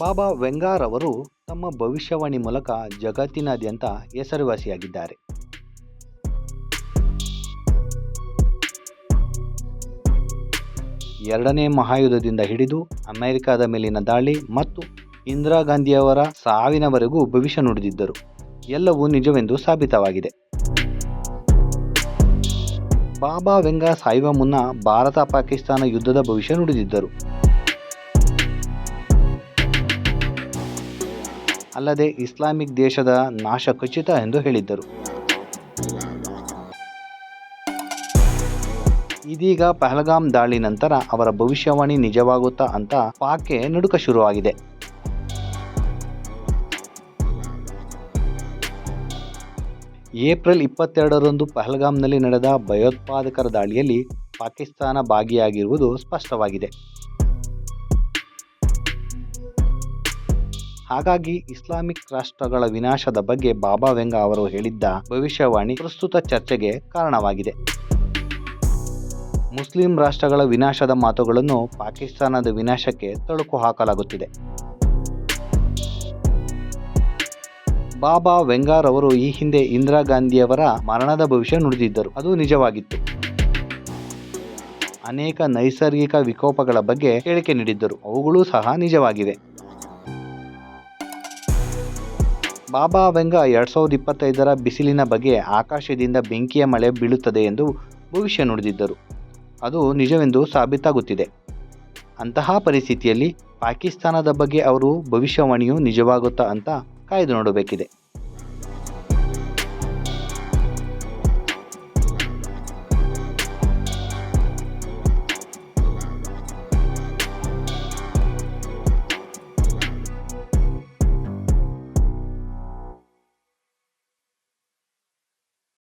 ಬಾಬಾ ವೆಂಗಾರ್ ಅವರು ತಮ್ಮ ಭವಿಷ್ಯವಾಣಿ ಮೂಲಕ ಜಗತ್ತಿನಾದ್ಯಂತ ಹೆಸರುವಾಸಿಯಾಗಿದ್ದಾರೆ. ಎರಡನೇ ಮಹಾಯುದ್ಧದಿಂದ ಹಿಡಿದು ಅಮೆರಿಕದ ಮೇಲಿನ ದಾಳಿ ಮತ್ತು ಇಂದಿರಾ ಗಾಂಧಿಯವರ ಸಾವಿನವರೆಗೂ ಭವಿಷ್ಯ ನುಡಿದಿದ್ದರು. ಎಲ್ಲವೂ ನಿಜವೆಂದು ಸಾಬೀತವಾಗಿದೆ. ಬಾಬಾ ವೆಂಗ ಸಾಯುವ ಮುನ್ನ ಭಾರತ ಪಾಕಿಸ್ತಾನ ಯುದ್ಧದ ಭವಿಷ್ಯ ನುಡಿದಿದ್ದರು. ಅಲ್ಲದೆ ಇಸ್ಲಾಮಿಕ್ ದೇಶದ ನಾಶ ಖಚಿತ ಎಂದು ಹೇಳಿದ್ದರು. ಇದೀಗ ಪಹಲ್ಗಾಮ್ ದಾಳಿ ನಂತರ ಅವರ ಭವಿಷ್ಯವಾಣಿ ನಿಜವಾಗುತ್ತಾ ಅಂತ ಪಾಕ್ಗೆ ನಡುಕ ಶುರುವಾಗಿದೆ. ಏಪ್ರಿಲ್ ಇಪ್ಪತ್ತೆರಡರಂದು ಪಹಲ್ಗಾಮ್ನಲ್ಲಿ ನಡೆದ ಭಯೋತ್ಪಾದಕರ ದಾಳಿಯಲ್ಲಿ ಪಾಕಿಸ್ತಾನ ಭಾಗಿಯಾಗಿರುವುದು ಸ್ಪಷ್ಟವಾಗಿದೆ. ಹಾಗಾಗಿ ಇಸ್ಲಾಮಿಕ್ ರಾಷ್ಟ್ರಗಳ ವಿನಾಶದ ಬಗ್ಗೆ ಬಾಬಾ ವೆಂಗ ಅವರು ಹೇಳಿದ್ದ ಭವಿಷ್ಯವಾಣಿ ಪ್ರಸ್ತುತ ಚರ್ಚೆಗೆ ಕಾರಣವಾಗಿದೆ. ಮುಸ್ಲಿಂ ರಾಷ್ಟ್ರಗಳ ವಿನಾಶದ ಮಾತುಗಳನ್ನು ಪಾಕಿಸ್ತಾನದ ವಿನಾಶಕ್ಕೆ ತಳುಕು ಹಾಕಲಾಗುತ್ತಿದೆ. ಬಾಬಾ ವೆಂಗಾರ್ ಅವರು ಈ ಹಿಂದೆ ಇಂದಿರಾ ಗಾಂಧಿಯವರ ಮರಣದ ಭವಿಷ್ಯ ನುಡಿದಿದ್ದರು. ಅದು ನಿಜವಾಗಿತ್ತು. ಅನೇಕ ನೈಸರ್ಗಿಕ ವಿಕೋಪಗಳ ಬಗ್ಗೆ ಹೇಳಿಕೆ ನೀಡಿದ್ದರು. ಅವುಗಳೂ ಸಹ ನಿಜವಾಗಿವೆ. ಬಾಬಾ ವೆಂಗ ಎರಡ್ ಸಾವಿರದ ಇಪ್ಪತ್ತೈದರ ಬಿಸಿಲಿನ ಬಗ್ಗೆ ಆಕಾಶದಿಂದ ಬೆಂಕಿಯ ಮಳೆ ಬೀಳುತ್ತದೆ ಎಂದು ಭವಿಷ್ಯ ನುಡಿದಿದ್ದರು. ಅದು ನಿಜವೆಂದು ಸಾಬೀತಾಗುತ್ತಿದೆ. ಅಂತಹ ಪರಿಸ್ಥಿತಿಯಲ್ಲಿ ಪಾಕಿಸ್ತಾನದ ಬಗ್ಗೆ ಅವರು ಭವಿಷ್ಯವಾಣಿಯು ನಿಜವಾಗುತ್ತಾ ಅಂತ ಕಾಯ್ದು ನೋಡಬೇಕಿದೆ.